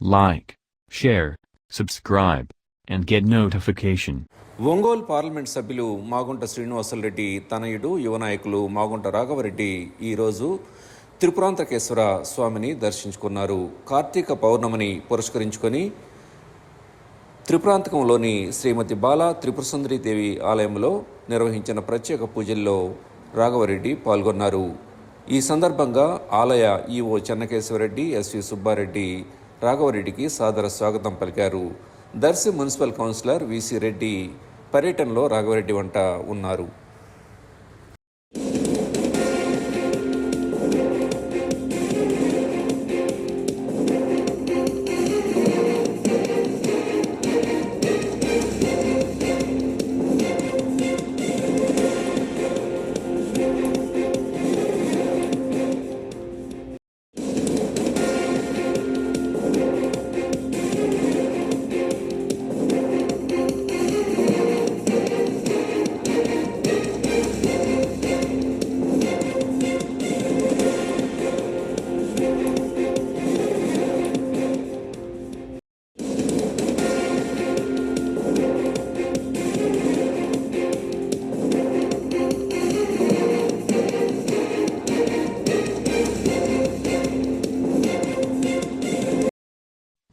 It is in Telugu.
Like, share, subscribe, and get notification. Ongole parliament సభ్యులు మాగుంట శ్రీనివాసులరెడ్డి తనయుడు యువ నాయకులు మాగుంట రాఘవరెడ్డి ఈరోజు త్రిపురాంతకేశ్వర స్వామిని దర్శించుకున్నారు కార్తీక పౌర్ణమిని పురస్కరించుకొని త్రిపురాంతకంలోని శ్రీమతి బాల త్రిపురసుందరి దేవి ఆలయంలో నిర్వహించిన ప్రత్యేక పూజల్లో రాఘవరెడ్డి పాల్గొన్నారు ఈ సందర్భంగా ఆలయ ఈవో చెన్నకేశ్వరరెడ్డి ఎస్వి సుబ్బారెడ్డి రాఘవరెడ్డికి సాదర స్వాగతం పలికారు. Darsi municipal councillor V C Reddy పర్యటనలో రాఘవరెడ్డి వంట ఉన్నారు.